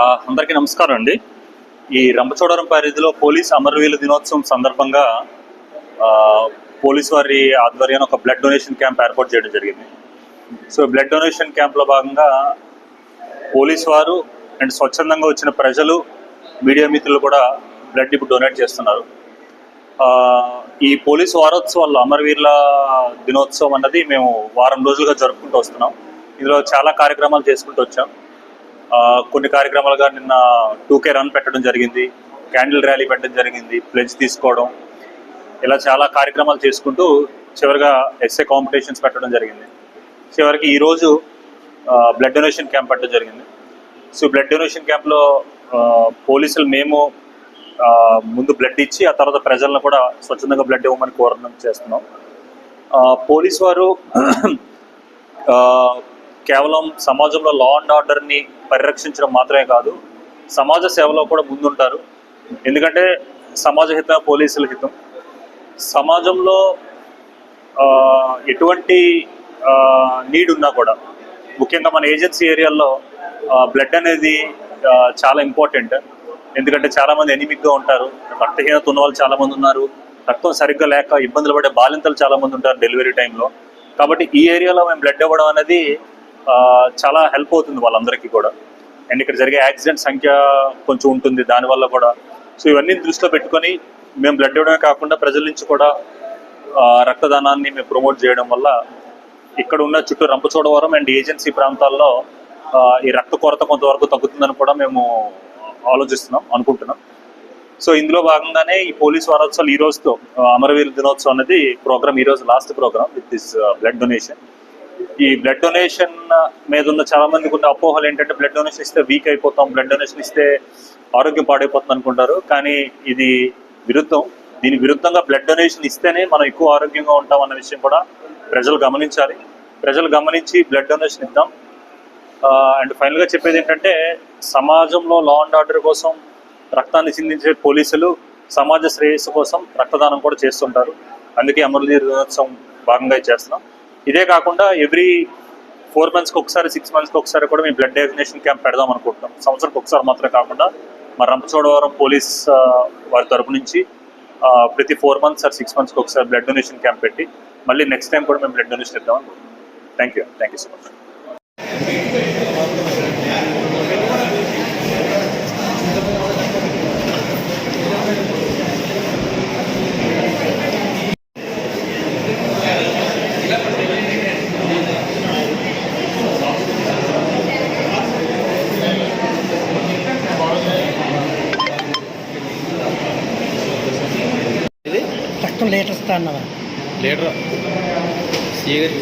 అందరికీ నమస్కారం అండి. ఈ రంపచోడవరం పరిధిలో పోలీస్ అమరవీరుల దినోత్సవం సందర్భంగా పోలీస్ వారి ఆధ్వర్యాన్ని ఒక బ్లడ్ డొనేషన్ క్యాంప్ ఏర్పాటు చేయడం జరిగింది. సో బ్లడ్ డొనేషన్ క్యాంప్లో భాగంగా పోలీస్ వారు అండ్ స్వచ్ఛందంగా వచ్చిన ప్రజలు మీడియా మిత్రులు కూడా బ్లడ్ ఇప్పుడు డొనేట్ చేస్తున్నారు. ఈ పోలీస్ వారోత్సవాల్లో అమరవీరుల దినోత్సవం అన్నది మేము వారం రోజులుగా జరుపుకుంటూ వస్తున్నాం. ఇందులో చాలా కార్యక్రమాలు చేసుకుంటూ వచ్చాం. కొన్ని కార్యక్రమాలుగా నిన్న టూ కే రన్ పెట్టడం జరిగింది క్యాండిల్ ర్యాలీ పెట్టడం జరిగింది ప్లెజ్ తీసుకోవడం ఇలా చాలా కార్యక్రమాలు చేసుకుంటూ చివరిగా ఎస్ఏ కాంపిటీషన్స్ పెట్టడం జరిగింది. చివరికి ఈరోజు బ్లడ్ డొనేషన్ క్యాంప్ పెట్టడం జరిగింది. సో బ్లడ్ డొనేషన్ క్యాంప్లో పోలీసులు మేము ముందు బ్లడ్ ఇచ్చి ఆ తర్వాత ప్రజలను కూడా స్వచ్ఛందంగా బ్లడ్ ఇవ్వమని కోరడం చేస్తున్నాం. పోలీస్ వారు కేవలం సమాజంలో లా అండ్ ఆర్డర్ని పరిరక్షించడం మాత్రమే కాదు సమాజ సేవలో కూడా ముందుంటారు. ఎందుకంటే సమాజ హితం పోలీసుల హితం. సమాజంలో ఎటువంటి నీడ్ ఉన్నా కూడా ముఖ్యంగా మన ఏజెన్సీ ఏరియాల్లో బ్లడ్ అనేది చాలా ఇంపార్టెంట్ ఎందుకంటే చాలామంది ఎనిమిక్గా ఉంటారు రక్తహీనత ఉన్న వాళ్ళు చాలామంది ఉన్నారు రక్తం సరిగ్గా లేక ఇబ్బందులు పడే బాలింతలు చాలామంది ఉంటారు డెలివరీ టైంలో. కాబట్టి ఈ ఏరియాలో మేము బ్లడ్ ఇవ్వడం అనేది చాలా హెల్ప్ అవుతుంది వాళ్ళందరికీ కూడా. అండ్ ఇక్కడ జరిగే యాక్సిడెంట్ సంఖ్య కొంచెం ఉంటుంది దానివల్ల కూడా. సో ఇవన్నీ దృష్టిలో పెట్టుకొని మేము బ్లడ్ ఇవ్వడమే కాకుండా ప్రజల నుంచి కూడా రక్తదానాన్ని మేము ప్రమోట్ చేయడం వల్ల ఇక్కడ ఉన్న చుట్టూ రంపచోడవరం అండ్ ఏజెన్సీ ప్రాంతాల్లో ఈ రక్త కొరత కొంతవరకు తగ్గుతుందని కూడా మేము ఆలోచిస్తున్నాం అనుకుంటున్నాం. సో ఇందులో భాగంగానే ఈ పోలీస్ వారోత్సవాలు ఈ రోజుతో అమరవీర దినోత్సవం అనేది ప్రోగ్రామ్ ఈ రోజు last programme with this blood donation ఈ బ్లడ్ డొనేషన్ మీద ఉన్న చాలా మందికి ఉన్న అపోహలు ఏంటంటే బ్లడ్ డొనేషన్ ఇస్తే వీక్ అయిపోతాం బ్లడ్ డొనేషన్ ఇస్తే ఆరోగ్యం పాడైపోతుంది అనుకుంటారు. కానీ ఇది విరుద్ధం. దీని విరుద్ధంగా బ్లడ్ డొనేషన్ ఇస్తేనే మనం ఎక్కువ ఆరోగ్యంగా ఉంటాం అన్న విషయం కూడా ప్రజలు గమనించాలి. ప్రజలు గమనించి బ్లడ్ డొనేషన్ ఇద్దాం. అండ్ ఫైనల్గా చెప్పేది ఏంటంటే సమాజంలో లా అండ్ ఆర్డర్ కోసం రక్తాన్ని చిందించే పోలీసులు సమాజ శ్రేయస్సు కోసం రక్తదానం కూడా చేస్తుంటారు. అందుకే అమరవీర్ దినోత్సవం భాగంగా చేస్తున్నాం. ఇదే కాకుండా ఎవ్రీ ఫోర్ మంత్స్కి ఒకసారి సిక్స్ మంత్స్కి ఒకసారి కూడా మేము బ్లడ్ డొనేషన్ క్యాంప్ పెడదాం అనుకుంటున్నాం. సంవత్సరానికి ఒకసారి మాత్రమే కాకుండా మా రంపచోడవరం పోలీస్ వారి తరపు నుంచి ప్రతి ఫోర్ మంత్స్ ఆర్ సిక్స్ మంత్స్కి ఒకసారి బ్లడ్ డొనేషన్ క్యాంప్ పెట్టి మళ్ళీ నెక్స్ట్ టైం కూడా మేము బ్లడ్ డొనేషన్ ఇద్దాం అనుకుంటున్నాం. Thank you. Thank you so much. Litre ఇస్తా అన్నవా లీటర్ సీగర్